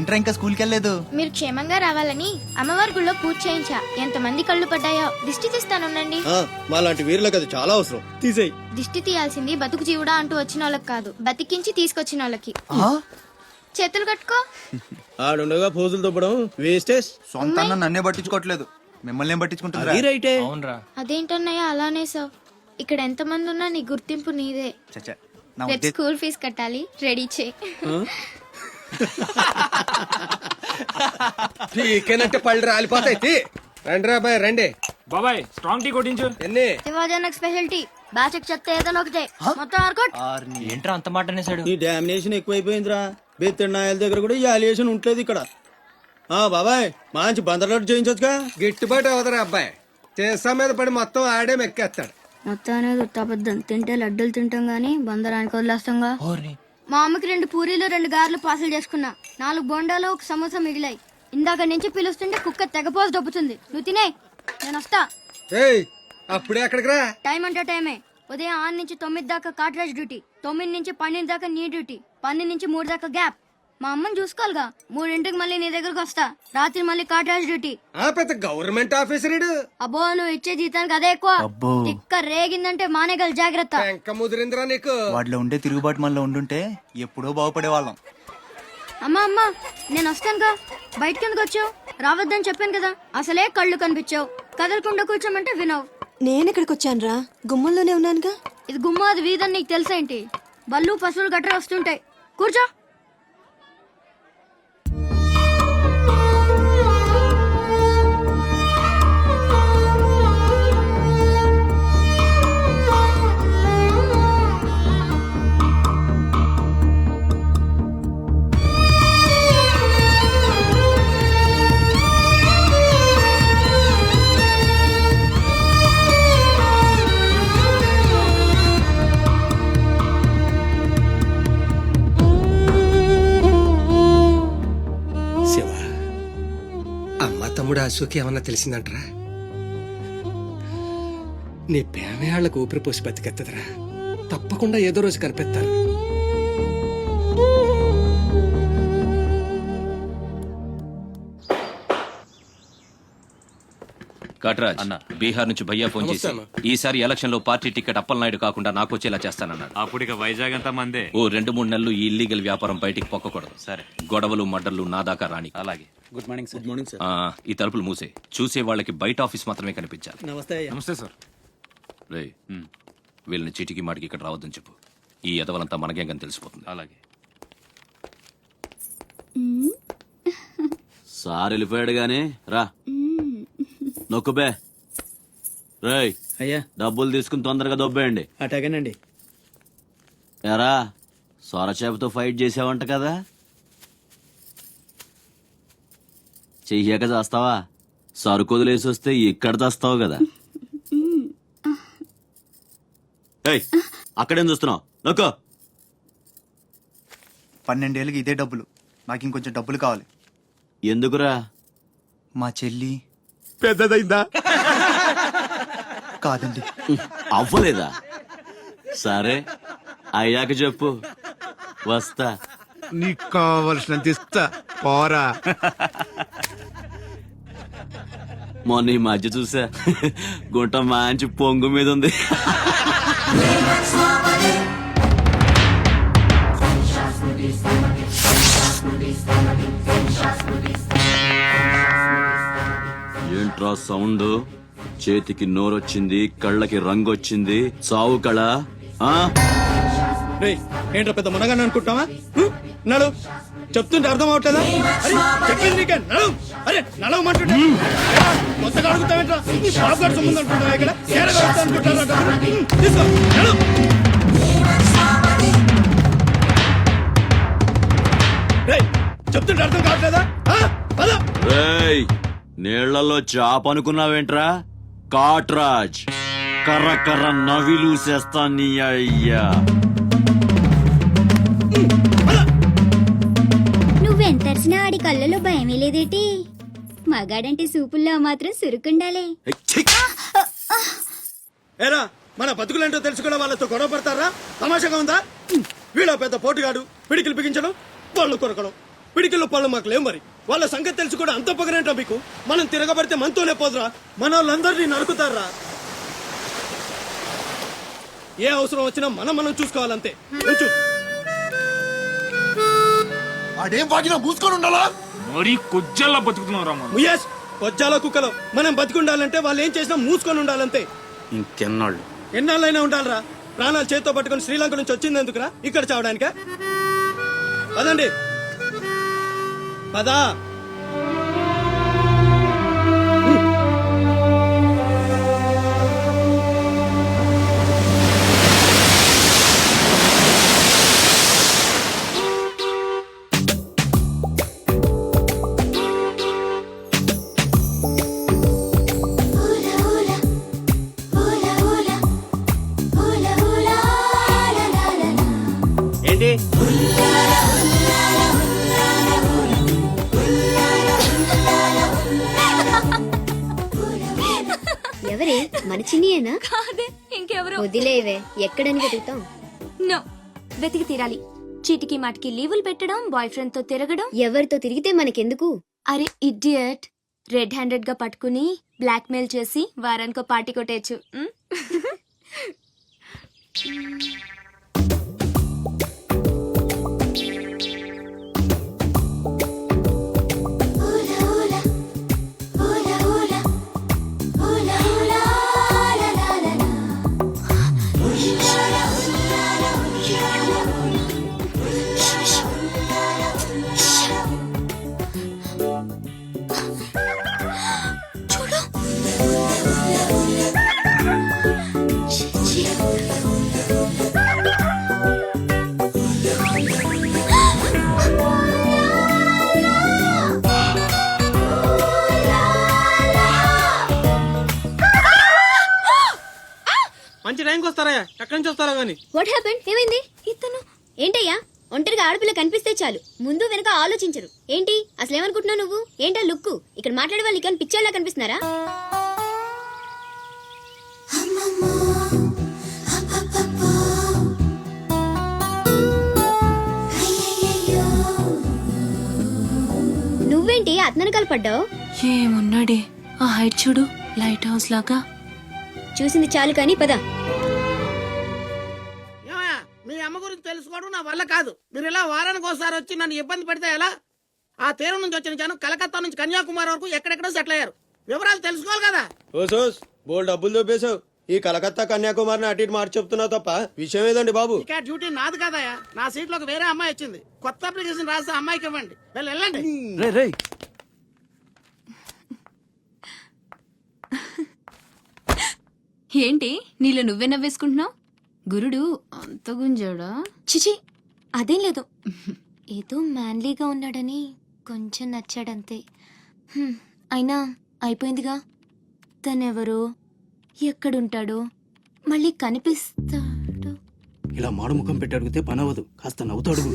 ఏంట్రా ఇంకా స్కూల్కి వెళ్ళలేదు మీరు క్షేమంగా రావాలని అమ్మవారి గుళ్ళో పూజ చేయించా. ఎంతమంది కళ్ళు పడ్డాయో. దిష్టి తీస్తానుండండి ఆ, మాలాంటి వీరులకు అది చాలా అవసరం. తీసేయి. దిష్టి తీయాల్సింది బతుకు జీవుడా అంటూ వచ్చిన వాళ్ళకి కాదు. బతికించి తీసుకొచ్చిన వాళ్ళకి ఆ? చేతులు కట్టుకో. ఆడుండగా పోజులు తప్పడం వేస్టేజ్. సొంత అన్న నన్నే పట్టించుకోవట్లేదు. మిమ్మల్ని ఏం పట్టించుకుంటారా రైటే. అదేంటన్నయ్య అలానే సార్ ఇక్కడ ఎంతమంది ఉన్నా నీ గుర్తింపు నీదే. స్కూల్ ఫీజు కట్టాలి. రెడీ చే పీకేనంటే పళ్ళు రాలిపోతాయి. రండి రా బాయ్ రండి. బాబాయ్ స్ట్రాంగ్ టీ కొట్టించు. ఎన్ని? శివాజనక్ స్పెషాలిటీ బ్యాచ్ చెత్త ఏదైనా ఒకటే మొత్తం ఆర్కోట్. ఆర్ని. ఏంట్రా అంత మాట అనేసాడు ఈ డామినేషన్ ఎక్కువైపోయిందిరా. బెత్తడి నాయల దగ్గర కూడా ఈ అలియేషన్ ఉంటలేదు ఇక్కడ. ఆ బాబాయ్ మంచి బందర్లాట్ చేయించొచ్చుగా. గిట్టుబాటు అవదరా అబ్బాయి. చేసా మీద పడి మొత్తం ఆడే మెక్కేస్తాడు. మొత్తం అనేది ఉత్తాబద్ధం తింటే లడ్డూలు తింటాం గానీ బందరానికి వదిలేస్తాంగా. మా అమ్మకి రెండు పూరీలు రెండు గారెలు పార్సల్ చేసుకున్నా. నాలుగు బొండాలు ఒక సమోసా మిగిలాయి. ఇందాక నుంచి పిలుస్తుంటే కుక్క తెగపోసి దొబ్బుతుంది. నువ్వు తినే. నేను వస్తా. ఏయ్ అప్పుడే అక్కడికి రా? టైం అంటే టైమే. ఉదయం ఆరు నుంచి తొమ్మిది దాకా కాట్రాజ్ డ్యూటీ తొమ్మిది నుంచి పన్నెండు దాకా నీ డ్యూటీ పన్నెండు నుంచి మూడు దాకా గ్యాప్ మా అమ్మని చూసుకోవాలిగా. మూడింటికి మళ్ళీ నీ దగ్గరకు వస్తా. రాత్రి మళ్ళీ కాట్రాజ్ డ్యూటీ. ఆ పెద్ద గవర్నమెంట్ ఆఫీసర్ ఇడు అబ్బో నువ్వు ఇచ్చే జీతానికి అదే ఎక్కువ. అబ్బో. తిక్క రేగిందంటే మానేగల జాగ్రత్త. వెంక ముదిరిందిరా నీకు. వాటిలో ఉండే తిరుగుబాటు మనలో ఉండుంటే ఎప్పుడో బాగుపడే వాళ్ళం అమ్మా అమ్మా నేను వస్తానుగా. బయటకి ఎందుకు వచ్చావు? రావద్దని చెప్పాను కదా. అసలే కళ్ళు కనిపించావు. కదలకుండా కూర్చోమంటే వినవు. నేను ఇక్కడికి వచ్చాను రా గుమ్మంలోనే ఉన్నానుగా? ఇది గుమ్మాది వీధని నీకు తెలుసేంటి బళ్ళు పశువులు గట్రా వస్తుంటాయి. కూర్చో. కూడా అశోక్ ఏమన్నా తెలిసిందంటరా? నీ పేమేళ్ళకు ఊపిరి పోసి బతికెత్తదరా. తప్పకుండా ఏదో రోజు కనిపెత్తారు కట్రాజ్ అన్న. బీహార్ నుంచి భయ్యా ఫోన్ చేసి ఈసారి ఎలక్షన్లో పార్టీ టికెట్ అప్పలనాయుడు కాకుండా నాకు వచ్చేలా చేస్తానన్నాడు. అప్పుడు ఇక వైజాగ్ అంతా మందే. ఓ రెండు మూడు నెలలు ఈ ఇల్లీగల్ వ్యాపారం బయటికి పొక్కకూడదు. సరే. గొడవలు మడ్డర్లు నా దాకా రాని. అలాగే. Good morning good morning sir ఆ, ఈ తలుపులు మూసే. చూసే వాళ్ళకి బయట ఆఫీస్ మాత్రమే కనిపించాలి. నమస్తే నమస్తే సార్ రే వీళ్ళని చీటికి మాటికి ఇక్కడ రావద్దని చెప్పు. ఈ ఎదవలంతా మనకేంగని తెలిసిపోతుంది. అలాగే. సార్ వెళ్ళిపోయాడు గాని రా నొక్కుబే రేయ్ అయ్యా. డబ్బులు తీసుకుని తొందరగా దొబ్బేయండి. అటాగేనండి. ఎరా సొరచేపతో ఫైట్ చేసావంట కదా? చెయ్యాక చేస్తావా? సరుకు వదిలేసి వస్తే ఇక్కడ చేస్తావు కదా. ఏయ్ అక్కడేం చూస్తున్నావు? నొక్కో. పన్నెండేళ్ళకి ఇదే డబ్బులు. నాకు ఇంకొంచెం డబ్బులు కావాలి. ఎందుకురా? మా చెల్లి పెద్దదైందా? కాదండి. అవ్వలేదా? సరే అయ్యాక చెప్పు. వస్తా. నీకు కావలసినంత ఇస్తా. పోరా. మొన్న ఈ మధ్య చూసా. గుంట మంచి పొంగు మీద ఉంది ఏంట్రా సౌండ్. చేతికి నోరొచ్చింది కళ్ళకి రంగొచ్చింది. చావు కళ. ఏంట్రా పెద్ద మునగాన్ని అనుకుంటావా? నడు. చెప్తుంటే అర్థం అవట్లేదా? అరే చెప్పింది నీకే నడు. అరే నడవమంటుంటే. కొత్తగా అడుగుతావేంట్రా? గారి అనుకుంటావా ఇక్కడ? అనుకుంటారా? తీసుకో నడు. చెప్తుంటే అర్థం కావట్లేదా? ఆ? పద. నీళ్ళలో చాప అనుకున్నావేంట్రా? కాట్రాజ్ కర్ర కర్ర నవిలూసేస్తా నీ అయ్యా. నువ్వెంతరిసినా ఆడి కళ్ళలో భయమే లేదేటి? మగాడంటే సూపుల్లో మాత్రం సురుకుండాలే! ఏరా మన బతుకులేంటో తెలుసుకోవడం వాళ్ళతో గొడవ పడతారా? తమాషాగా ఉందా? వీళ్ళ పెద్ద పోటుగాడు పిడికిలు బిగించడం పళ్ళు కొరకడం. పిడికిల్లో పళ్ళు మాకు లేవు మరి. వాళ్ళ సంగతి తెలిసి కూడా అంత పొగరేంటా మీకు? మనం తిరగబడితే మనతోనే పోదురా. మన వాళ్ళందరినీ నరుకుతారా? ఏ అవసరం వచ్చినా మనం మనం చూసుకోవాలంతే. ఉంచు. ఆడేం వాగినా మూసుకొని ఉండాలా? మరీ కొజ్జల్లా బతుకుతున్నావు రామా ముయేష్ వజ్జాల కుక్కలో మనం బతికుండాలంటే వాళ్ళు ఏం చేసినా మూసుకొని ఉండాలంతే. ఇంకెన్నాళ్ళు? ఎన్నాళ్ళైనా ఉండాలరా. ప్రాణాలు చేత్తో పట్టుకొని శ్రీలంక నుంచి వచ్చింది ఎందుకురా? ఇక్కడ చావడానికా? పదండి. పదా ఏంటి ఎవరే? మన చిన్నియేనా? కాదే ఇంకెవరు? వదిలేవే ఎక్కడని వెతుకుతాం. నో వెతికి తీరాలి. చీటికి మాటికి లీవులు పెట్టడం బాయ్ ఫ్రెండ్తో తిరగడం. ఎవరితో తిరిగితే మనకెందుకు? అరే ఇడియట్. రెడ్ హ్యాండెడ్గా పట్టుకుని బ్లాక్ మెయిల్ చేసి వారానికో పార్టీ కొట్టేయచ్చు. టైంకి వస్తారా? ఎక్కడి నుంచి వస్తారా గానీ? వాట్ హ్యాపెన్ ఏమైంది? ఇతను ఏంటయ్యా? ఒంటరిగా ఆడపిల్ల కనిపిస్తే చాలు. ముందు వెనక ఆలోచించరు. ఏంటి? అసలు ఏమనుకుంటున్నావు నువ్వు? ఏంటా లుక్కు? ఇక్కడ మాట్లాడే వాళ్ళు ఇక్కడ పిక్చర్లా కనిపిస్తున్నారా? నువ్వేంటి? అతనకాలు పడ్డావు ఏమున్నాడే? ఆ హైట్ చూడు. లైట్ హౌస్ లాగా. చూసింది చాలు కానీ పద. గురించి తెలుసుకోవడం నా వల్ల కాదు. మీరు ఇలా వారానికి ఒకసారి వచ్చి నన్ను ఇబ్బంది పెడితే ఎలా? ఆ తీరం నుంచి వచ్చిన జనం కలకత్తా నుంచి కన్యాకుమారి వరకు ఎక్కడెక్కడో సెటిల్ అయ్యారు. వివరాలు తెలుసుకోవాలి కదా? బోల్ డబ్బులు దొబ్బేశావు. ఈ కలకత్తా కన్యాకుమారిని అటు ఇటు మార్చి చెప్తున్నావు తప్ప విషయం ఏదండి బాబు? ఇక డ్యూటీ నాది కదయ్యా. నా సీట్లోకి వేరే అమ్మాయి వచ్చింది. కొత్త అప్లికేషన్ రాస్తే అమ్మాయికి ఇవ్వండి. వెళ్ళి వెళ్ళండి. రే రే. ఏంటి? నీలో నువ్వే నవ్వేసుకుంటున్నావు? గురుడు అంత గుంజాడా? చిచి అదేం లేదు. ఏదో మ్యాన్లీగా ఉన్నాడని కొంచెం నచ్చాడంతే. హ్మ్, అయినా అయిపోయిందిగా. తనెవరో ఎక్కడుంటాడో మళ్ళీ కనిపిస్తాడు. ఇలా మాడు ముఖం పెట్టి అడిగితే పని అవ్వదు కాస్త నవ్వుతూ అడుగు.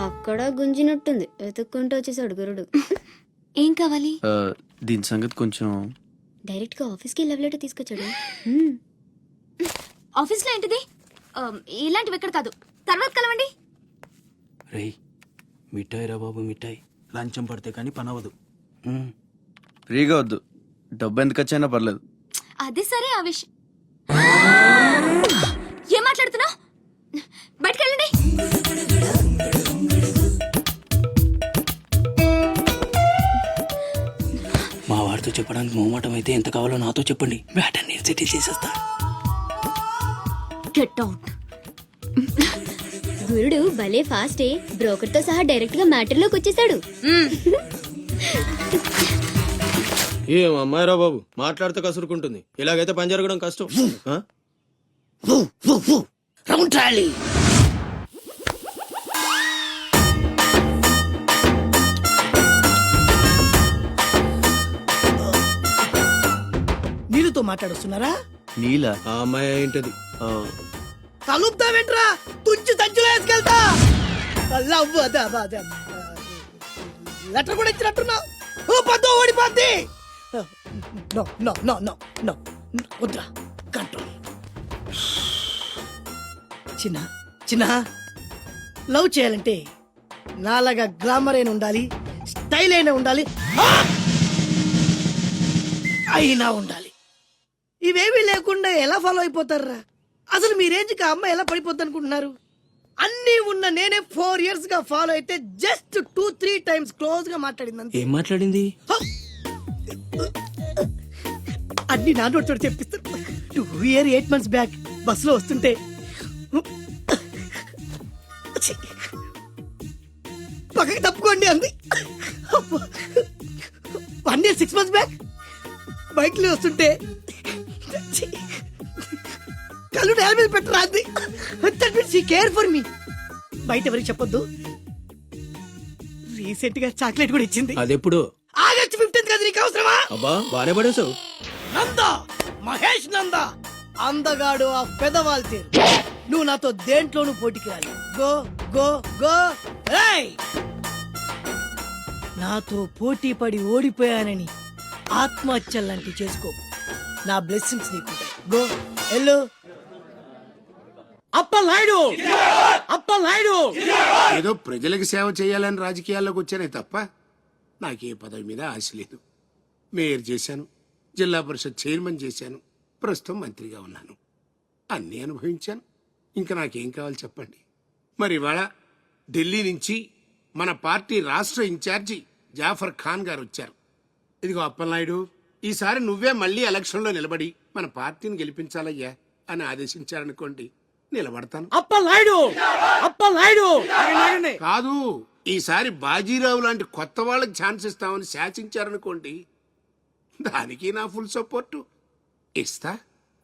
అక్కడ గుంజినట్టుంది. వెతుక్కుంటూ వచ్చేసాడు గురుడు. ఏం కావాలి? దీని సంగతి కొంచెం డైరెక్ట్గా ఆఫీస్కి లవ్ లెటర్ తీసుకొచ్చాడు. ఆఫీస్లో ఏంటిది? ఇలాంటివి ఎక్కడ కాదు. తర్వాత కలవండి. రేయ్ మిఠాయి రా బాబు మిఠాయి. లంచం పడితే కానీ పని అవ్వదు ఫ్రీగా వద్దు. డబ్బు ఎంత ఖర్చైనా పర్లేదు. అది సరే ఆ విషయం ఏం మాట్లాడుతున్నావు? బయటకెళ్ళండి వాడితో చెప్పడానికి మొహమాటం అయితే ఎంత కావాలో నాతో చెప్పండి. బ్యాటర్ నేను సెటిల్ చేసేస్తా. గెట్ అవుట్ గురుడు భలే ఫాస్టే బ్రోకర్తో సహా డైరెక్ట్గా మ్యాటర్లోకి వచ్చేసాడు ఏం అమ్మాయిరా బాబు? మాట్లాడితే కసురుకుంటుంది. ఇలాగైతే పని జరగడం కష్టం? రౌండ్ ట్రాలీ నీళ్ళతో మాట్లాడుస్తున్నారా? నీలా? ఆ అమ్మాయి ఏంటది? ఆ, కలుపుతావేంట్రా తుంచి సంచులో వేసుకెళ్తా! లవ్ అదే అదే, అదే లెటర్ కూడా ఇచ్చినట్టున్నావు. ఓ పద్దు ఓడిపోద్ది! No no no no no. వద్దురా కంట్రోల్. చిన్న చిన్న లవ్ చేయాలంటే నాలాగా గ్లామర్ అయిన ఉండాలి స్టైల్ అయినా ఉండాలి ఆ! అయినా ఉండాలి. ఇవేమీ లేకుండా ఎలా ఫాలో అయిపోతారా అసలు మీ రేంజ్కి ఆ అమ్మాయి ఎలా పడిపోద్ది అనుకుంటున్నారు అన్నీ ఉన్న నేనే ఫోర్ ఇయర్స్గా ఫాలో అయితే జస్ట్ టూ త్రీ టైమ్స్ క్లోజ్గా మాట్లాడింది. ఏం మాట్లాడింది అన్ని నా నోటితో చెప్పిస్తారు two year eight months back బస్సులో వస్తుంటే! పక్కకి తప్పుకోండి అంది one year six months back బైక్లో వస్తుంటే! కళ్ళు నేల మీద పెట్టరా అంది. That means care for me. బయట ఎవరికి చెప్పొద్దు. రీసెంట్గా చాక్లెట్ కూడా ఇచ్చింది. అదెప్పుడు? ఆగస్ట్ ఫిఫ్టీన్త్ కదా నీకు అవసరమా? అబ్బా బానే పడేసావు నంద మహేష్ నంద అందగాడు ఆ పెదవాల్ తీరు. నువ్వు నాతో దేంట్లోనూ పోటీకి రాలి గో గో గో ఏయ్! నాతో పోటీ పడి ఓడిపోయానని ఆత్మహత్య లాంటివి చేసుకో నా బ్లెస్సింగ్స్ నీకుంటాయి. గో ఎల్లు. అప్పలాయుడు అప్పలాయుడు ఏదో ప్రజలకు సేవ చేయాలని రాజకీయాల్లోకి వచ్చానే తప్ప నాకే పదవి మీద ఆశ లేదు. మేయర్ చేశాను జిల్లా పరిషత్ చైర్మన్ చేశాను ప్రస్తుతం మంత్రిగా ఉన్నాను. అన్నీ అనుభవించాను. ఇంకా నాకేం కావాలి చెప్పండి? మరి ఇవాళ ఢిల్లీ నుంచి మన పార్టీ రాష్ట్ర ఇన్ఛార్జి జాఫర్ ఖాన్ గారు వచ్చారు. ఇదిగో అప్పలనాయుడు ఈసారి నువ్వే మళ్ళీ ఎలక్షన్లో నిలబడి మన పార్టీని గెలిపించాలయ్యా అని ఆదేశించారనుకోండి నిలబడతాను. అప్పలాయుడు అప్పలాయుడు కాదు ఈసారి బాజీరావు లాంటి కొత్త వాళ్ళకి ఛాన్స్ ఇస్తామని శాసించారనుకోండి దానికి నా ఫుల్ సపోర్టు. ఇస్తా.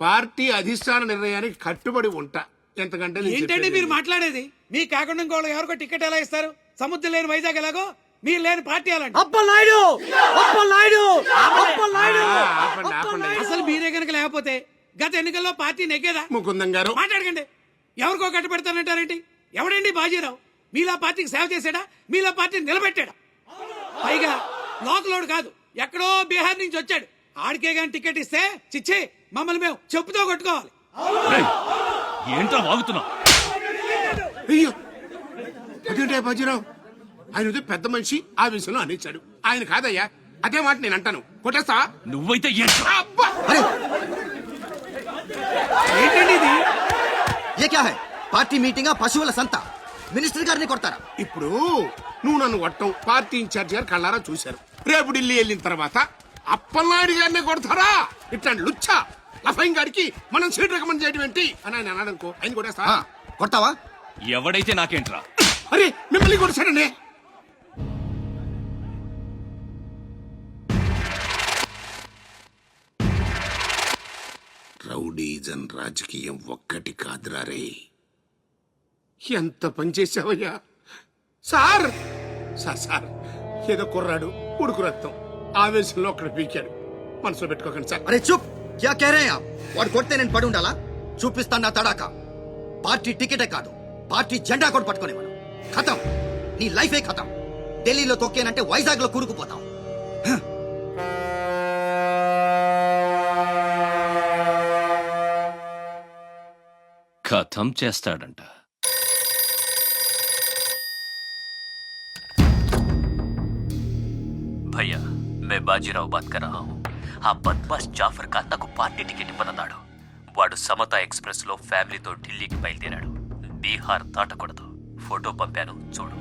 పార్టీ అధిష్టాన నిర్ణయానికి కట్టుబడి ఉంటా. ఎంతకంటే నేను ఏంటండి చెప్పేది మీరు లేదు. మాట్లాడేది? మీ కాకుండా ఇంకోళ్ళు ఎవరికో టికెట్ ఎలా ఇస్తారు? సముద్రం లేని వైజాగ్ ఎలాగో? మీరు లేని పార్టీ అలాంటి. అప్పలాయుడు అప్పలాయుడు అప్పలాయుడు ఆ, ఆపండి ఆపండి అసలు మీరే కనుక లేకపోతే గత ఎన్నికల్లో పార్టీ నెగ్గేదా? ముకుందం గారు. మాట్లాడకండి. ఎవరికో కట్టబెడతానంటారేంటి? ఎవడండి బాజీరావు? మీలా పార్టీకి సేవ చేశాడా? మీలా పార్టీని నిలబెట్టాడా? పైగా లోకలోడు కాదు ఎక్కడో బీహార్ నుంచి వచ్చాడు. ఆడికే గాని టికెట్ ఇస్తే చిచ్చే మమ్మల్ని మేము చెప్పుతో కొట్టుకోవాలి. ఏంట్రా వాగుతున్నావు అయ్యో అదేంటే బాజీరావు? ఆయన ఏదో పెద్ద మనిషి ఆ విషయంలో అనేచ్చాడు ఆయన కాదయ్యా అదే మాట నేను అంటాను. కొట్టేస్తా నువ్వైతే ఏంటండి ఇది? ఏ క్యా హై? పార్టీ మీటింగ్ పశువుల సంత. మినిస్టర్ గారిని కొడతారా? ఇప్పుడు నువ్వు నన్ను కొట్టం పార్టీ ఇన్ఛార్జ్ గారు కళ్ళారా చూశారు. రేపు ఢిల్లీ వెళ్ళిన తర్వాత అప్పలనాయుడు గారిని కొడతారా? ఇట్లాంటి లుచ్చా లఫైన్ గారికి మనం సీట్ రికమెండ్ చేయడం ఏంటి? అని ఆయన అన్నాడు అనుకో ఆయన కొట్టేస్తా కొడతావా? ఎవడైతే నాకేంట్రా? అరే మిమ్మల్ని కొట్టేశాడండి రౌడీజన్ రాజకీయం ఒక్కటి కాదురా రే. ఎంత పనిచేసావయ్యా సార్! సార్ సార్ ఏదో కుర్రాడు ఉడుకు రక్తం ఆవేశంలో అక్కడ పీకాడు. మనసులో పెట్టుకోకండి సార్. అరే చూప్! యా కేరయ్యా! వాడు కొడితే నేను పడి ఉండాలా? చూపిస్తాను నా తడాక. పార్టీ టికెటే కాదు పార్టీ జెండా కూడా పట్టుకునేవాడు కథం నీ లైఫే కథం ఢిల్లీలో తొక్కేనంటే వైజాగ్లో కూరుకుపోతాం. కథం చేస్తాడంట भैया मैं बाजीराव बात कर रहा हूँ ఆ బద్మాస్ జాఫర్ ఖాన్ నాకు పార్టీ టికెట్ ఇవ్వనన్నాడు వాడు సమత ఎక్స్ప్రెస్ లో ఫ్యామిలీతో ఢిల్లీకి బయలుదేరాడు బీహార్ దాటకూడదు ఫోటో పంపాను చూడు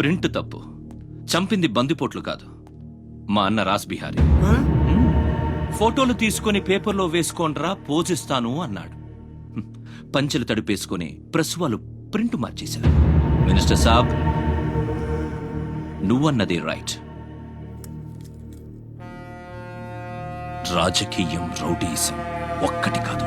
ప్రింట్ తప్పు. చంపింది బందిపోట్లు కాదు. మా అన్న రాస్ బిహారీ. ఫోటోలు తీసుకొని పేపర్లో వేసుకోండ్రా పోజిస్తాను అన్నాడు. పంచెలు తడిపేసుకొని ప్రెస్ వాళ్ళు ప్రింట్ మార్చేశారు. మినిస్టర్ సాబ్ నువ్వన్నది రైట్. రాజకీయం రౌడీయిజం ఒక్కటి కాదు.